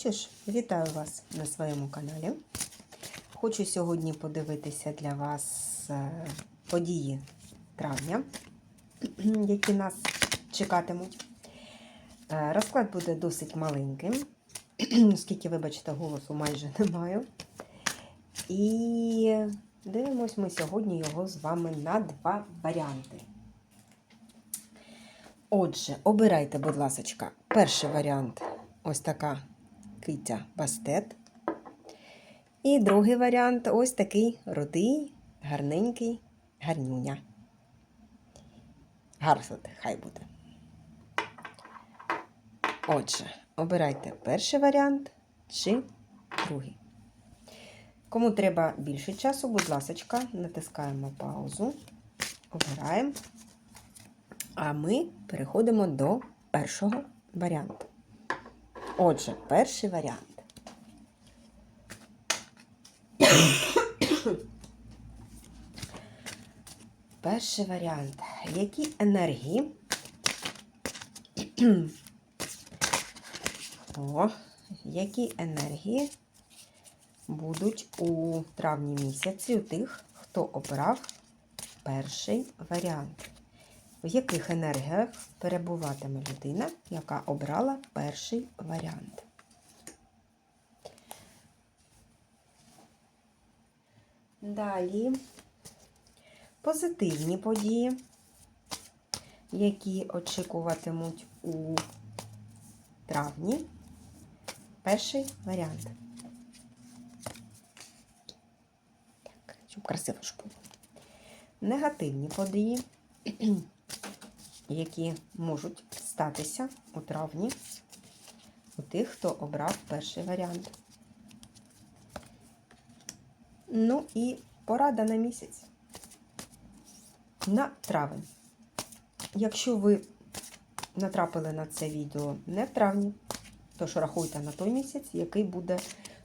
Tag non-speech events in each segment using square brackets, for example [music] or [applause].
Що ж, вітаю вас на своєму каналі. Хочу сьогодні подивитися для вас е, події травня, [clears throat] які нас чекатимуть. Е, Розклад буде досить маленьким, [clears throat] оскільки, вибачте, голосу майже [laughs] не маю. І дивимось ми сьогодні його з вами на два варіанти. Отже, обирайте, будь ласка, перший варіант ось така киця бастет. І другий варіант ось такий рудий, гарненький, гарнюня. Гарсот, хай буде. Отже, обирайте перший варіант чи другий. Кому треба більше часу, будь ласка, натискаємо паузу, обираємо. А ми переходимо до першого варіанту. Отже, перший варіант. Перший варіант. Які енергії? О, які енергії будуть у травні місяці у тих, хто обрав перший варіант? В яких енергіях перебуватиме людина, яка обрала перший варіант? Далі позитивні події, які очікуватимуть у травні. Перший варіант. Так, щоб красиво ж було. Негативні події, які можуть статися у травні у тих, хто обрав перший варіант. Ну і порада на місяць. На травень. Якщо ви натрапили на це відео не в травні, то ж рахуйте на той місяць, який буде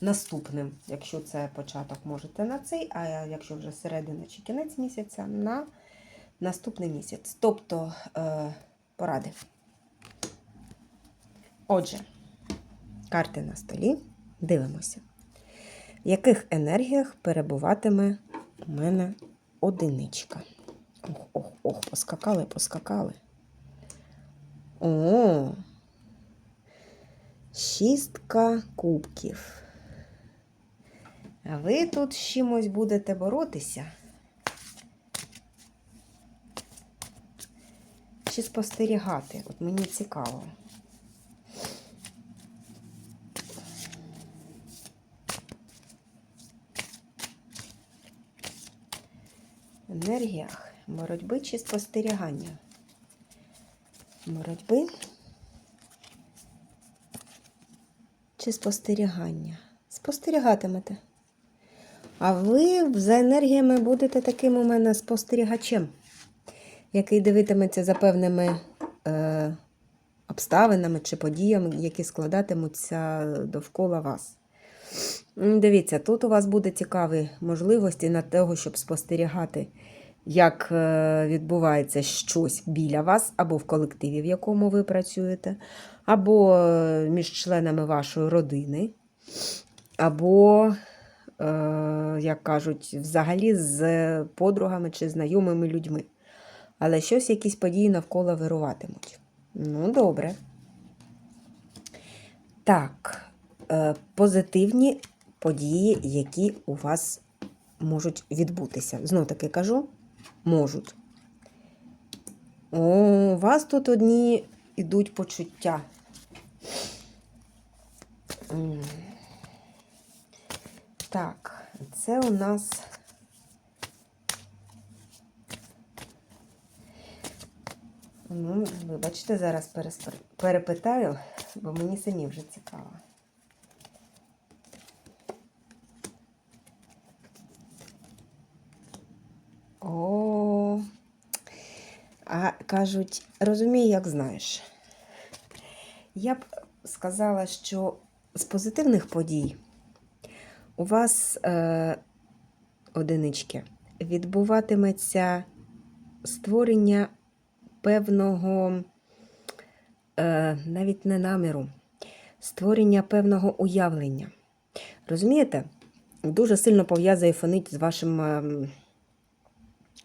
наступним. Якщо це початок, можете на цей, а якщо вже середина чи кінець місяця, на наступний місяць. Тобто е, поради. Отже, карти на столі. Дивимося. В яких енергіях перебуватиме у мене одиничка? Ох, ох, ох, поскакали, поскакали. О, шістка кубків. А ви тут з чимось будете боротися? Чи спостерігати? От мені цікаво. енергіях боротьби чи спостерігання. Боротьби чи спостерігання. Спостерігатимете. А ви за енергіями будете таким у мене спостерігачем, який дивитиметься за певними е, обставинами чи подіями, які складатимуться довкола вас. Дивіться, тут у вас буде цікаві можливості на того, щоб спостерігати, як е, відбувається щось біля вас, або в колективі, в якому ви працюєте, або е, між членами вашої родини, або, е, як кажуть, взагалі з подругами чи знайомими людьми. Але щось, якісь події навколо вируватимуть. Ну, добре. Так, позитивні події, які у вас можуть відбутися. Знов таки кажу, можуть. У вас тут одні йдуть почуття. Так, це у нас. Ну, вибачте, зараз перепитаю, бо мені самі вже цікаво. О, а кажуть, розумій, як знаєш. Я б сказала, що з позитивних подій у вас е, одинички відбуватиметься створення певного, е, навіть не наміру, створення певного уявлення. Розумієте? Дуже сильно пов'язує фонить з вашим. ем,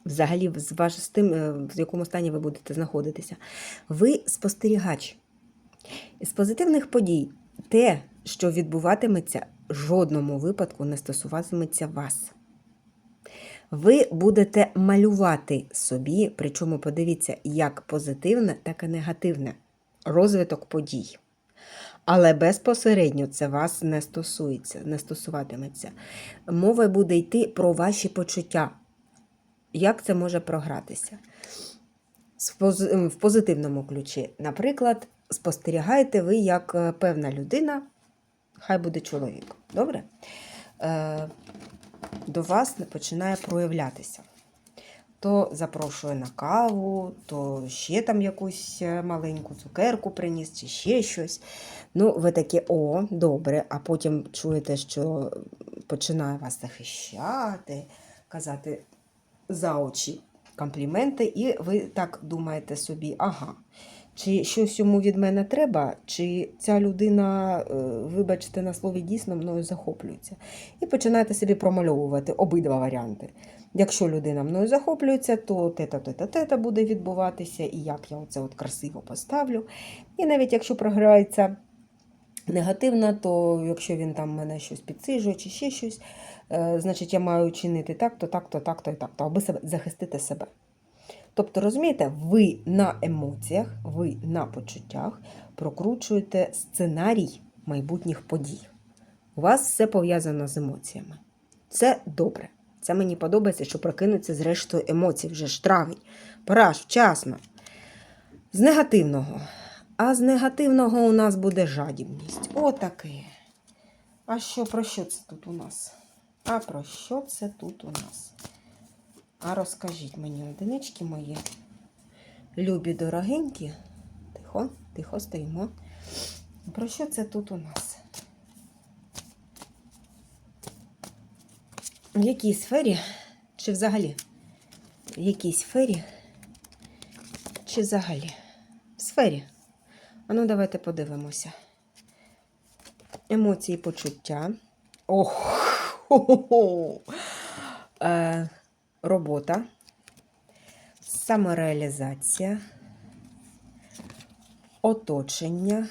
Взагалі, з, ваш, з тим, е, в якому стані ви будете знаходитися. Ви спостерігач. З позитивних подій те, що відбуватиметься, в жодному випадку не стосуватиметься вас. Ви будете малювати собі, причому подивіться, як позитивне, так і негативне розвиток подій. Але безпосередньо це вас не стосується, не стосуватиметься. Мова буде йти про ваші почуття. Як це може програтися? В позитивному ключі. Наприклад, спостерігаєте ви як е, певна людина, хай буде чоловік. Добре? До вас не починає проявлятися. То запрошує на каву, то ще там якусь е, маленьку цукерку приніс, чи ще щось. Ну, ви такі, о, добре, а потім чуєте, що починає вас захищати, казати за очі компліменти, і ви так думаєте собі, ага, чи щось йому від мене треба, чи ця людина, е, вибачте, на слові дійсно мною захоплюється. І починаєте собі промальовувати обидва варіанти. Якщо людина мною захоплюється, то тета тета тета буде відбуватися, і як я оце от красиво поставлю. І навіть якщо програється негативно, то якщо він там мене щось підсижує чи ще щось, е, значить я маю чинити так, то так, то так, то і так, то аби себе захистити себе. Тобто, розумієте, ви на емоціях, ви на почуттях прокручуєте сценарій майбутніх подій. У вас все пов'язано з емоціями. Це добре. Це мені подобається, що прокинуться зрештою емоцій вже ж травень. Пора ж вчасно. З негативного. А з негативного у нас буде жадібність. Отаке. А що про що це тут у нас? А про що це тут у нас? А розкажіть мені, одинички мої, любі дорогенькі. Тихо, тихо стоїмо. Про що це тут у нас? В якій сфері? Чи взагалі? В якій сфері? Чи взагалі? В сфері. А ну, давайте подивимося. Емоції, почуття. Ох! [laughs] Хо-хо-хо! Е, робота, самореалізація, оточення.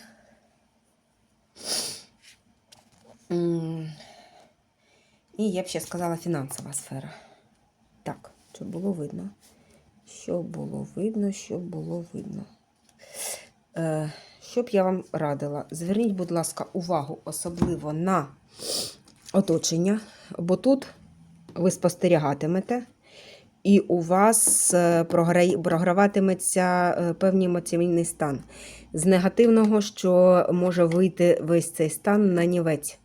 І я б ще сказала фінансова сфера. Так, щоб було видно. Щоб було видно, щоб було видно. Е, що б я вам радила? Зверніть, будь ласка, увагу особливо на оточення, бо тут ви спостерігатимете, і у вас е, програватиметься е, певний емоційний стан. З негативного, що може вийти весь цей стан на нівець.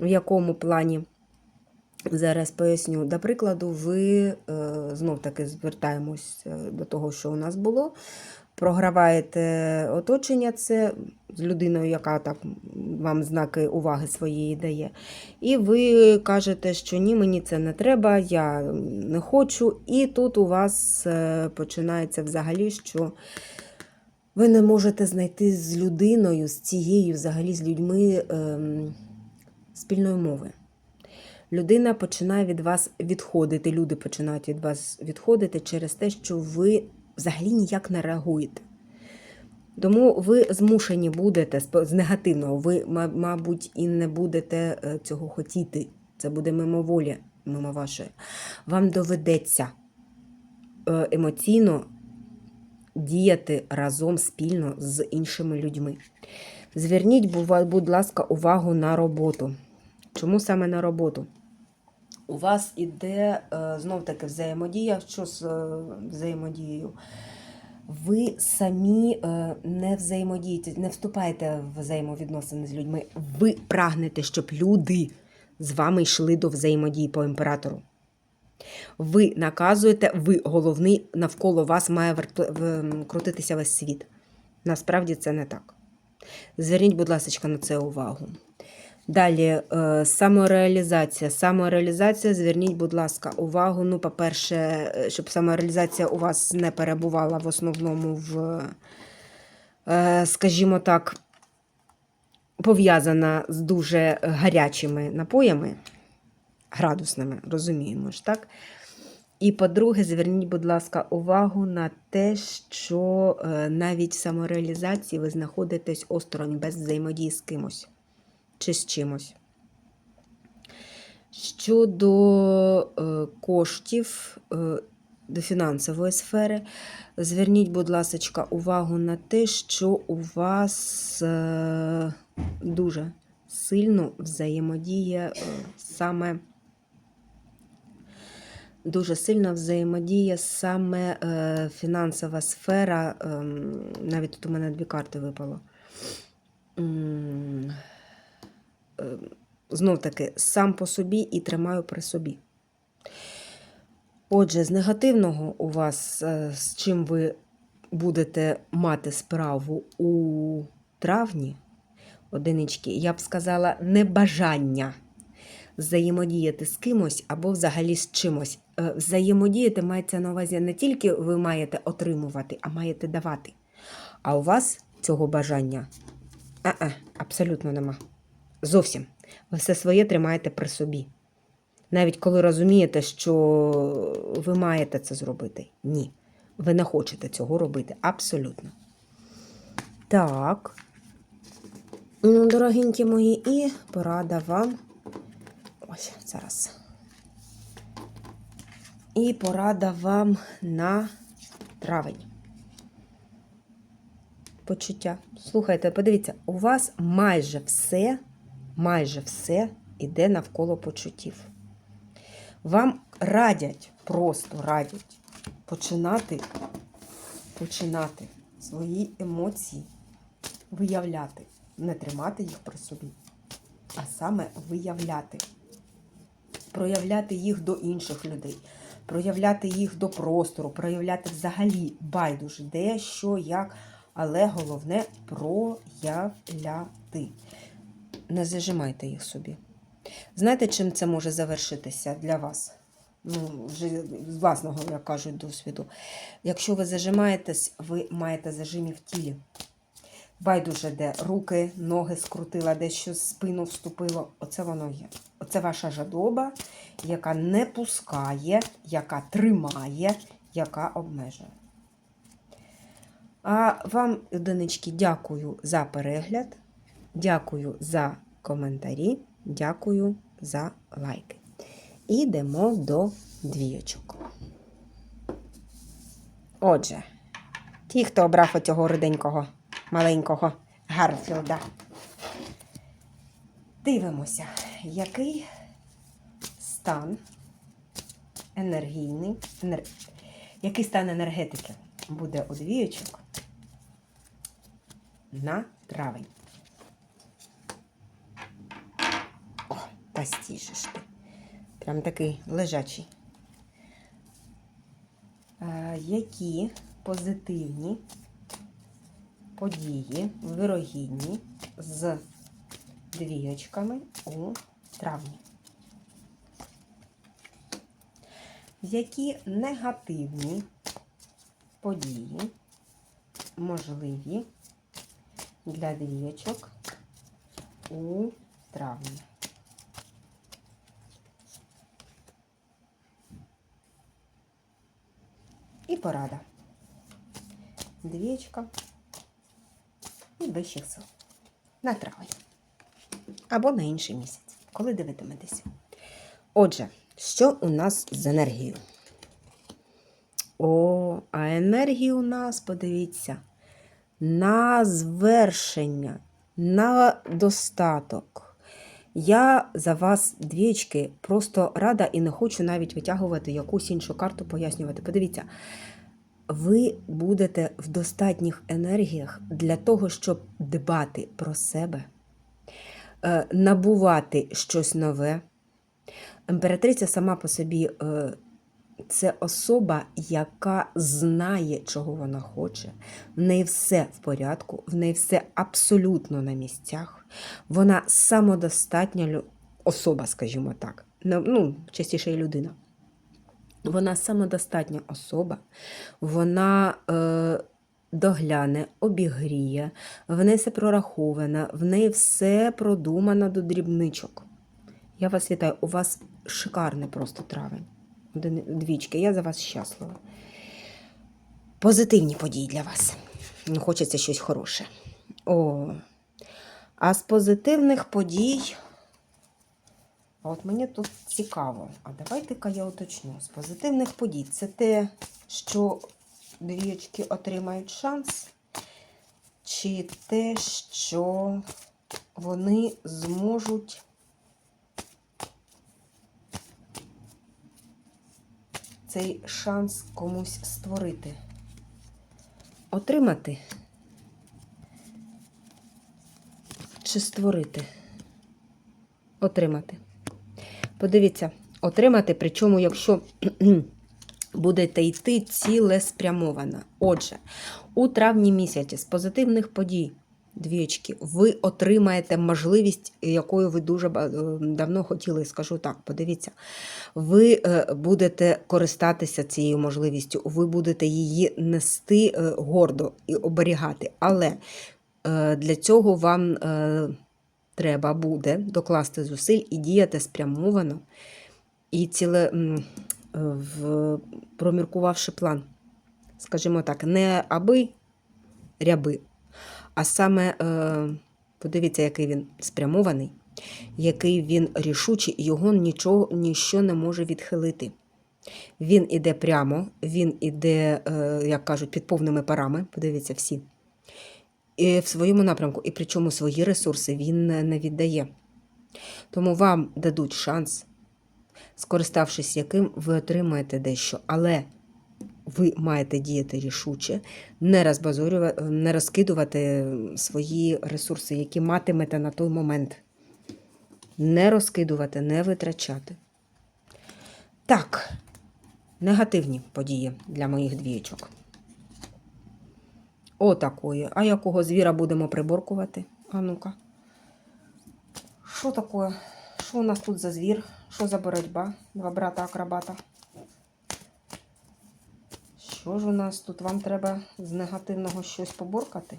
В якому плані? Зараз поясню. До прикладу, ви знов таки звертаємось е, до того, що у нас було. Програваєте оточення, це з людиною, яка так вам знаки уваги своєї дає. І ви кажете, що ні, мені це не треба, я не хочу. І тут у вас е, починається взагалі, що ви не можете знайти з людиною, з цією, взагалі з людьми ем, спільної мови. Людина починає від вас відходити, люди починають від вас відходити через те, що ви взагалі ніяк не реагуєте. Тому ви змушені будете з негативного, ви, мабуть, і не будете е, цього хотіти. Це буде мимоволі, мимо вашої. Вам доведеться е, емоційно діяти разом спільно з іншими людьми. Зверніть, будь ласка, увагу на роботу. Чому саме на роботу? У вас іде е, знов таки взаємодія. Що з е, взаємодією? Ви самі е, не взаємодієте, не вступаєте в взаємовідносини з людьми. Ви прагнете, щоб люди з вами йшли до взаємодії по імператору. Ви наказуєте, ви головний, навколо вас має крутитися весь світ. Насправді це не так. Зверніть, будь ласка, на це увагу. Далі, е, самореалізація. Самореалізація, зверніть, будь ласка, увагу. Ну, по-перше, е, щоб самореалізація у вас не перебувала в основному в, е, скажімо так, пов'язана з дуже гарячими напоями, градусними, розуміємо ж, так? І, по-друге, зверніть, будь ласка, увагу на те, що навіть в самореалізації ви знаходитесь осторонь без взаємодії з кимось чи з чимось. Щодо е, коштів е, до фінансової сфери, зверніть, будь ласка, увагу на те, що у вас е, дуже сильно взаємодіє саме. Дуже сильно взаємодіє саме е, фінансова сфера. Е, навіть тут у мене дві карти випало. Е, знов таки, сам по собі і тримаю при собі. Отже, з негативного у вас, е, з чим ви будете мати справу у травні, одинички, я б сказала, небажання взаємодіяти з кимось або взагалі з чимось. Е, Взаємодіяти мається на увазі не тільки ви маєте отримувати, а маєте давати. А у вас цього бажання а-а, абсолютно нема. Зовсім. Ви все своє тримаєте при собі. Навіть коли розумієте, що ви маєте це зробити. Ні. Ви не хочете цього робити. Абсолютно. Так. Ну, дорогенькі мої, і порада вам. Ось зараз. І порада вам на травень. Почуття. Слухайте, подивіться, у вас майже все, майже все іде навколо почуттів. Вам радять, просто радять починати, починати свої емоції виявляти, не тримати їх при собі, а саме виявляти проявляти їх до інших людей, проявляти їх до простору, проявляти взагалі байдуже, де, що, як, але головне проявляти. Не зажимайте їх собі. Знаєте, чим це може завершитися для вас? Ну, вже з власного, як кажуть, досвіду. Якщо ви зажимаєтесь, ви маєте зажимі в тілі. Байдуже де руки, ноги скрутила, десь щось спину вступило. Оце воно є. Оце ваша жадоба, яка не пускає, яка тримає, яка обмежує. А вам, одинички, дякую за перегляд, дякую за коментарі, дякую за лайки. Ідемо до двієчок. Отже, ті, хто обрав оцього руденького маленького Гарфілда. Дивимося, який стан енергійний, енер... який стан енергетики буде у двієчок на травень. Та стіжиш ти. Прям такий лежачий. Які позитивні події вирогідні з двієчками у травні. Які негативні події можливі для двієчок у травні? І порада. Двієчка і вищих сил. На травень. Або на інший місяць, коли дивитиметеся. Отже, що у нас з енергією? О, а енергія у нас, подивіться, на звершення, на достаток. Я за вас, двічки, просто рада і не хочу навіть витягувати якусь іншу карту, пояснювати. Подивіться, ви будете в достатніх енергіях для того, щоб дбати про себе, е, набувати щось нове. Імператриця сама по собі е, це особа, яка знає, чого вона хоче. В неї все в порядку, в неї все абсолютно на місцях. Вона самодостатня особа, скажімо так. Ну, частіше і людина. Вона самодостатня особа, вона е, догляне, обігріє, в неї все прораховано, в неї все продумано до дрібничок. Я вас вітаю, у вас шикарний просто травень. Двічки, я за вас щаслива. Позитивні події для вас. Ну, Хочеться щось хороше. О. А з позитивних подій. От мені тут цікаво. А давайте-ка я уточню. З позитивних подій це те, що двічки отримають шанс, чи те, що вони зможуть цей шанс комусь створити. Отримати чи створити? Отримати. Подивіться, отримати, причому, якщо [clears throat] будете йти цілеспрямовано. Отже, у травні місяці з позитивних подій, двічки, ви отримаєте можливість, якою ви дуже е, давно хотіли, скажу так, подивіться, ви е, будете користатися цією можливістю, ви будете її нести е, гордо і оберігати. Але для цього вам треба буде докласти зусиль і діяти спрямовано і ціле проміркувавши план. Скажімо так, не аби ряби, а саме е, подивіться, який він спрямований, який він рішучий, його нічого, ніщо не може відхилити. Він іде прямо, він іде, е, як кажуть, під повними парами, подивіться всі, і в своєму напрямку, і причому свої ресурси він не віддає. Тому вам дадуть шанс, скориставшись яким, ви отримаєте дещо. Але ви маєте діяти рішуче, не розбазорювати, не розкидувати свої ресурси, які матимете на той момент. Не розкидувати, не витрачати. Так, негативні події для моїх двієчок. Отакої. А якого звіра будемо приборкувати? А ну-ка. Що таке? Що у нас тут за звір? Що за боротьба? Два брата акробата. Що ж у нас тут? Вам треба з негативного щось поборкати?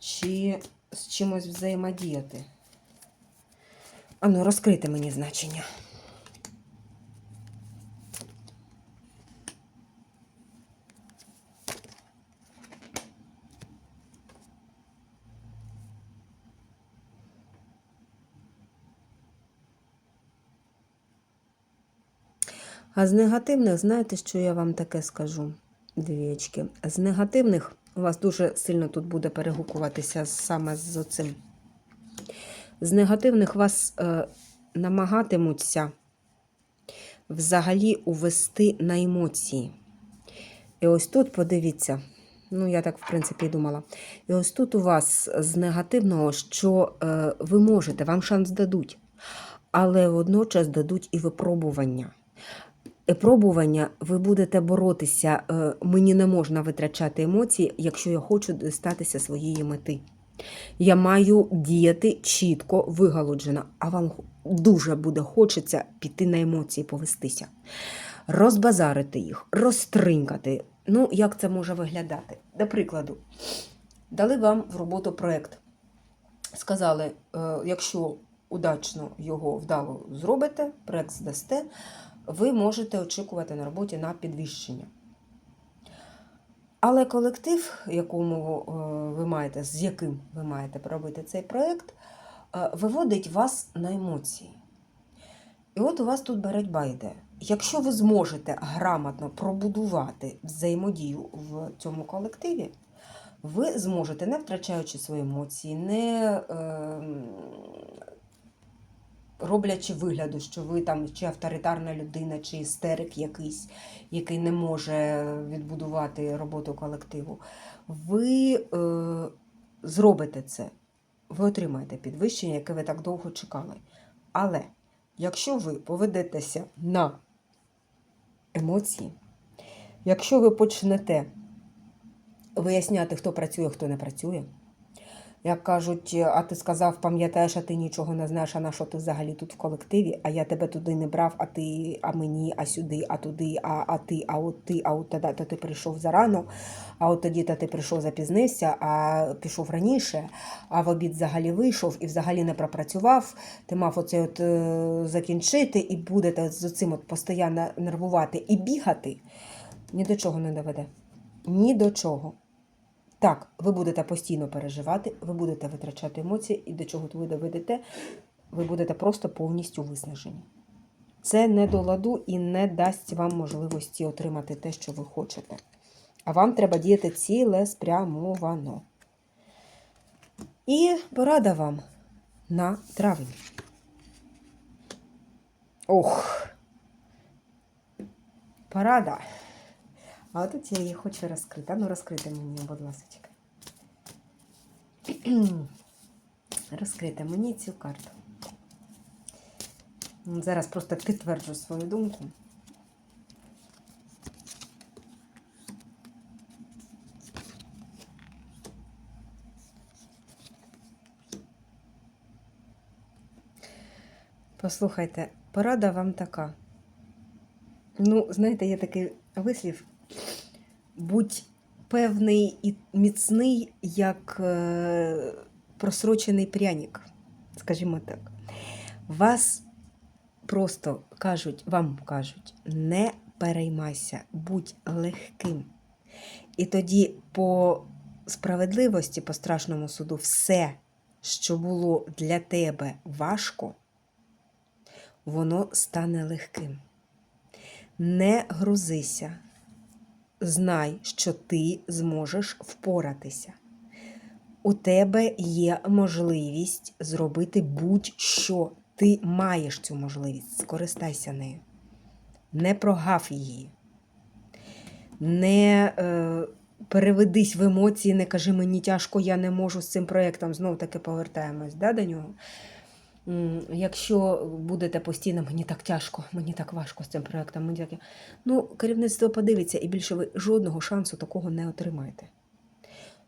Чи з чимось взаємодіяти? Ану, розкрити мені значення. А з негативних, знаєте, що я вам таке скажу, двієчки? З негативних у вас дуже сильно тут буде перегукуватися саме з оцим. З негативних вас е, намагатимуться взагалі увести на емоції. І ось тут, подивіться, ну я так, в принципі, думала. І ось тут у вас з негативного, що е, ви можете, вам шанс дадуть, але водночас дадуть і випробування. Випробування ви будете боротися. е, Мені не можна витрачати емоції, якщо я хочу дістатися своєї мети. Я маю діяти чітко, вигалуджено, а вам дуже буде хочеться піти на емоції, повестися, розбазарити їх, розтринькати. Ну, як це може виглядати? До прикладу, дали вам в роботу проєкт. Сказали, е, якщо удачно його вдало зробите, проєкт здасте, ви можете очікувати на роботі на підвищення. Але колектив, якому е, ви маєте, з яким ви маєте проробити цей проєкт, е, виводить вас на емоції. І от у вас тут боротьба йде. Якщо ви зможете грамотно пробудувати взаємодію в цьому колективі, ви зможете, не втрачаючи свої емоції, не е, роблячи вигляду, що ви там чи авторитарна людина, чи істерик якийсь, який не може відбудувати роботу колективу, ви е, зробите це, ви отримаєте підвищення, яке ви так довго чекали. Але якщо ви поведетеся на емоції, якщо ви почнете виясняти, хто працює, хто не працює, Як кажуть, а ти сказав, пам'ятаєш, а ти нічого не знаєш, а на що ти взагалі тут в колективі, а я тебе туди не брав, а ти, а мені, а сюди, а туди, а, а ти, а от ти, а от тоді то ти прийшов зарано, а от тоді то ти прийшов запізнився, а пішов раніше, а в обід взагалі вийшов і взагалі не пропрацював. Ти мав оце от е, закінчити і будете з цим от постійно нервувати і бігати, ні до чого не доведе. Ні до чого. Так, ви будете постійно переживати, ви будете витрачати емоції, і до чого ви доведете, ви будете просто повністю виснажені. Це не до ладу і не дасть вам можливості отримати те, що ви хочете. А вам треба діяти цілеспрямовано. І порада вам на травень. Ох. Порада. А тут я її хочу розкрити. А ну розкрити мені, будь ласка. [clears throat] Розкрити мені цю карту. Зараз просто підтверджу свою думку. Послухайте, порада вам така. Ну, знаєте, є такий вислів. Будь певний і міцний, як е, просрочений пряник, скажімо так. Вас просто кажуть, вам кажуть, не переймайся, будь легким. І тоді по справедливості, по страшному суду, все, що було для тебе важко, воно стане легким. Не грузися. Знай, що ти зможеш впоратися. У тебе є можливість зробити будь-що. Ти маєш цю можливість. Скористайся нею. Не прогав її. Не е, переведись в емоції, не кажи мені тяжко, я не можу з цим проєктом. Знов таки повертаємось да, до нього. Якщо будете постійно, мені так тяжко, мені так важко з цим проєктом, мені так... ну, керівництво подивиться і більше ви жодного шансу такого не отримаєте.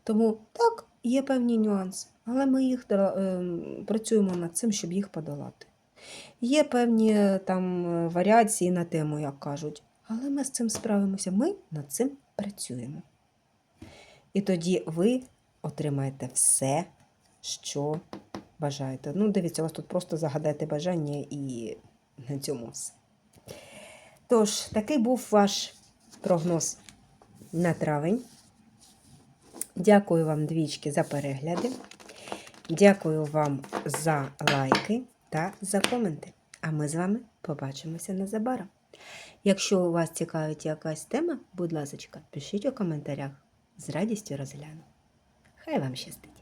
Тому так, є певні нюанси, але ми їх ем, працюємо над цим, щоб їх подолати. Є певні е, там е, варіації на тему, як кажуть, але ми з цим справимося, ми над цим працюємо. І тоді ви отримаєте все, що бажаєте. Ну, дивіться, у вас тут просто загадайте бажання і на цьому все. Тож, такий був ваш прогноз на травень. Дякую вам, двічки, за перегляди. Дякую вам за лайки та за коменти. А ми з вами побачимося незабаром. Якщо у вас цікавить якась тема, будь ласка, пишіть у коментарях. З радістю розгляну. Хай вам щастить!